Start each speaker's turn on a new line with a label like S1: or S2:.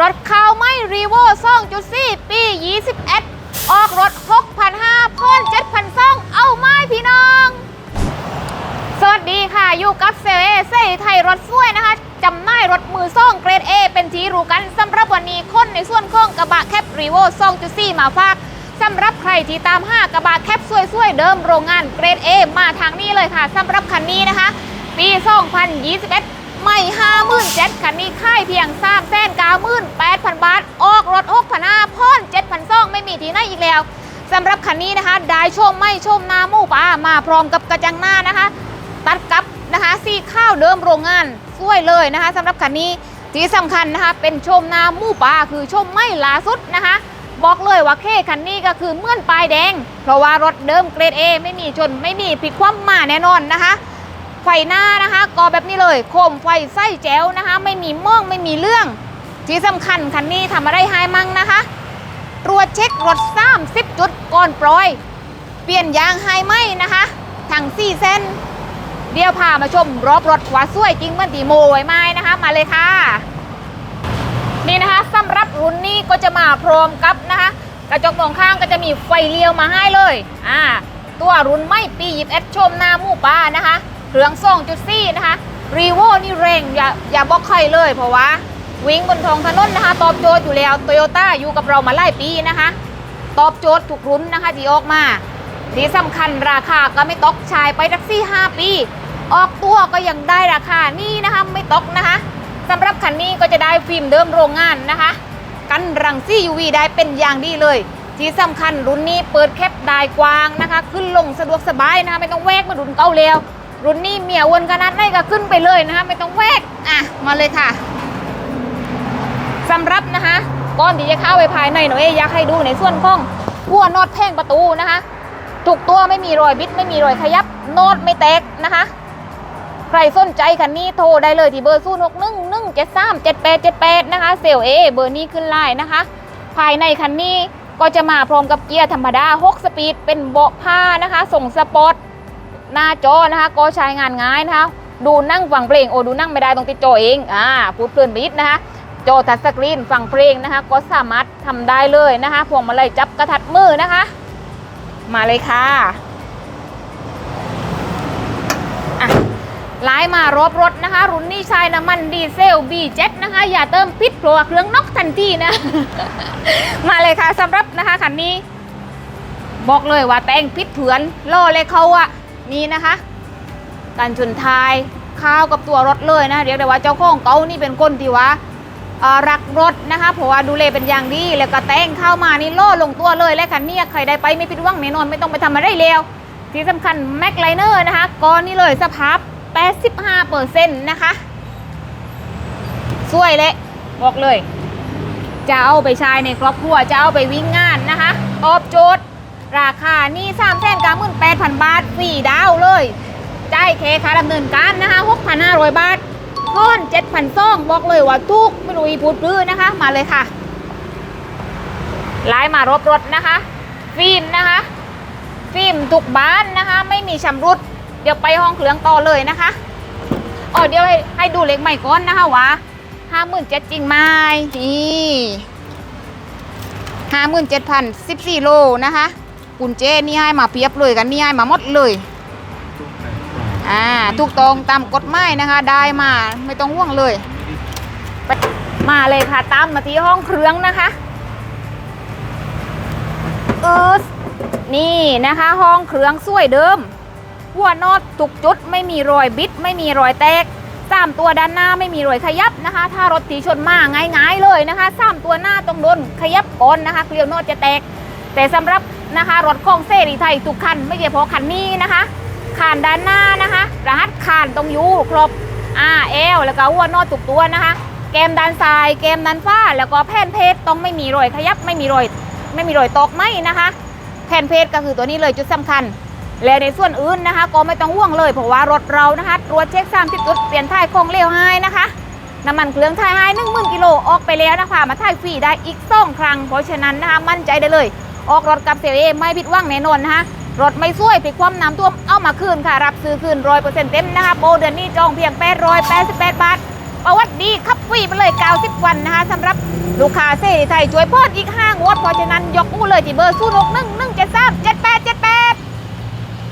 S1: รถข้าวไม่รีโว2.4ปี21ออกรถ 6,500พ่น7,200เอาไม้พี่น้อง สวัสดีค่ะ อยู่กับเซเอเซไทยรถสวยนะคะจำหน่ายรถมือซ่องเกรด A เป็นที่รู้กันสำหรับวันนี้คนในส่วนของกระบะแคปรีโว2.4มาฝากสำหรับใครที่ตามห้ากระบะแคปสวยๆ เดิมโรงงานเกรด A มาทางนี้เลยค่ะสำหรับคันนี้นะคะ ปี 2021 ไม่57,000คันนี้ค่ายเพียง3 9 8 0 0 0บาท ออกรถ6,500พ่น7,200ไม่มีที่ไหนอีกแล้วสำหรับคันนี้นะคะ ได้ชมไม่ชมหน้ามู่ป่ามาพร้อมกับกระจังหน้านะคะ ตัดกับนะคะสีข้าวเดิมโรงงานสวยเลยนะคะสำหรับคันนี้ที่สำคัญนะคะเป็นชมหน้ามู่ป่าคือชมไม่ล่าสุดนะคะบอกเลยว่าเคคันนี้ก็คือเมื่อนปลายแดง เพราะว่ารถเดิมเกรด A ไม่มีชนไม่มีผิดความมาแน่นอนนะคะ ไฟหน้านะคะก็แบบนี้เลย โคมไฟไส้แจ๋วนะคะ ไม่มีม่องไม่มีเรื่อง ที่สำคัญคันนี้ทำอะไรให้มั่งนะคะ ตรวจเช็ครถ30จุดก่อนปล่อย เปลี่ยนยางให้ไหมนะคะทั้ง4เส้น เดี๋ยวพามาชมรอบรถว่าสวยจริงเมื่อนตีโมไว้ไหมนะคะ มาเลยค่ะ นี่นะคะสำหรับรุ่นนี้ก็จะมาพร้อมกับนะคะ กระจกมองข้างก็จะมีไฟเลี้ยวมาให้เลย อ่า ตัวรุ่นไม่ปีหยิบเอสชมหน้ามู่ป้านะคะ เครื่อง2.4นะคะรีโวนี่เร่งอย่าอย่าบอกใครเลย เพราะว่า วิ่งบนท้องถนนนะคะ ตอบโจทย์อยู่แล้วโตโยต้าอยู่กับเรามาหลายปีนะคะ ตอบโจทย์ทุกรุ่นนะคะที่ออกมาที่สำคัญราคาก็ไม่ตกชายไปแท็กซี่ 5 ปี ออกตัวก็ยังได้ราคานี่นะคะไม่ตกนะคะสำหรับคันนี้ก็จะได้ฟิล์มเดิมโรงงานนะคะ กันรังซี่ UV ได้เป็นอย่างดีเลย ที่สำคัญรุ่นนี้เปิดแคปได้กว้างนะคะ ขึ้นลงสะดวกสบายนะคะไม่ต้องแวกมารุ่นเก่าแล้ว รุ่นนี้เมียวนขนาดไหนก็ขึ้นไปเลยนะคะ ไม่ต้องแวกอะมาเลยค่ะสำหรับนะคะก่อนที่จะเข้าไปภายในหน่อยอยากให้ดูในส่วนของหัวนอตแท่งประตูนะคะถูกตัวไม่มีรอยบิดไม่มีรอยขยับโนอตไม่แตกนะคะใครสนใจคันนี้โทรได้เลยที่เบอร์ศูนย์หกหนึ่งหนึ่งเจ็ดสามเจ็ดแปดเจ็ดแปดนะคะเซลเอเบอร์นี้ขึ้นไลน์นะคะ ภายในคันนี้ก็จะมาพร้อมกับเกียร์ธรรมดา 6 สปีดเป็นเบาะผ้านะคะ ส่งสปอร์ต หน้าจอนะคะก็ใช้งานง่ายนะคะ ดูนั่งฟังเพลงโอ้ดูนั่งไม่ได้ต้องติดจอเองอ่าพูดเพลินไปนิดนะคะจอทัชสกรีนฟังเพลงนะคะ ก็สามารถทำได้เลยนะคะพวงมาลัยจับกระทัดมือนะคะ มาเลยค่ะอะไลน์มารอบรถนะคะ รุ่นนี้ใช้น้ำมันดีเซล B7 นะคะ อย่าเติมพิษเพราะว่าเครื่องนอกทันทีนะ มาเลยค่ะสำหรับนะคะคันนี้ บอกเลยว่าแต่งพิษเถือนล่อเลยเขาอะ นี่นะคะการชนท้ายข้าวกับตัวรถเลยนะเรียกได้ว่าเจ้าของเก่านี่เป็นคนที่ว่ารักรถนะคะเพราะว่าดูแลเป็นอย่างดีแล้วก็แต่งเข้ามานี่ล่อลงตัวเลยและคันนี้ใครได้ไปไม่ผิดหวังแน่นอนไม่ต้องไปทำอะไรเลวที่สำคัญแม็กไลเนอร์นะคะก้อนนี้เลยสภาพ 85%นะคะสวยเลยบอกเลย จะเอาไปใช้ในครอบครัวจะเอาไปวิ่งงานนะคะตอบโจทย์ ราคานี่3 9 8 0 0 0บาทฟรีดาวเลยจ่ายเคค่าดำเนินการนะคะ6,500บาทก้อน7,000ซ่องบอกเลยว่าทุกไม่รู้อีพูดพื้นนะคะ มาเลยค่ะไลน์มารบรถนะคะ ฟิล์มนะคะ ฟิล์มทุกบ้านนะคะ ไม่มีชำรุด เดี๋ยวไปห้องเครื่องต่อเลยนะคะอ๋อเดี๋ยวให้ให้ดูเล็กใหม่ก่อนนะคะวะห้าหมื่นเจ็ดจริงไหมนี่ห้าหมื่นเจ็ดพันสิบสี่โลนะคะ กุญเจนี่ให้มาเพียบเลยกันนี่ให้มาหมดเลยอ่าถูกต้องตามกฎหมายนะคะ ได้มาไม่ต้องห่วงเลย มาเลยค่ะตามมาที่ห้องเครื่องนะคะเออนี่นะคะห้องเครื่องสวยเดิม หัวนอตทุกจุดไม่มีรอยบิด ไม่มีรอยแตกสามตัวด้านหน้าไม่มีรอยขยับนะคะ ถ้ารถตีชนมาง่ายๆเลยนะคะสามตัวหน้าต้องโดนขยับก่อนนะคะ เกลียวนอตจะแตก แต่สำหรับ นะคะ รถของเซรีไทยทุกคันไม่ใช่เพาะคันนี้นะคะคานด้านหน้านะคะ รหัสคานตรงยูครบ R L แล้วก็หัวนอดทุกตัวนะคะ แกมด้านซ้ายแกมด้านฟ้า แล้วก็แผ่นเพจต้องไม่มีรอยขยับไม่มีรอยไม่มีรอยตกไหมนะคะ แผ่นเพจก็คือตัวนี้เลยจุดสำคัญ และในส่วนอื่นนะคะ ก็ไม่ต้องห่วงเลยเพราะว่ารถเรานะคะตรวจเช็ค30จุดเปลี่ยนท้ายคงเร็วให้นะคะน้ำมันเครื่องท้ายให้หนึ่งหมื่นกิโลออกไปแล้วนะคะมาท้ายฟรีได้อีกสองครั้งเพราะฉะนั้นนะคะมั่นใจได้เลย ออกรถกับเซลเอไม่ผิดหวังแน่นอนนะคะรถไม่ช่วยผิดความน้ำท่วมเอามาคืนค่ะ รับซื้อคืนร้อยเปอร์เซ็นต์เต็มนะคะโปรเดือนนี้จองเพียง 888 บาท ประวัติดีขับฟรีไปเลย 90 วันนะคะสำหรับลูกค้าเซ่ไทยช่วยเพิ่มอีก5งวดเพราะฉะนั้นยกมู้เลยที่เบอร์0 6 1 1 7 3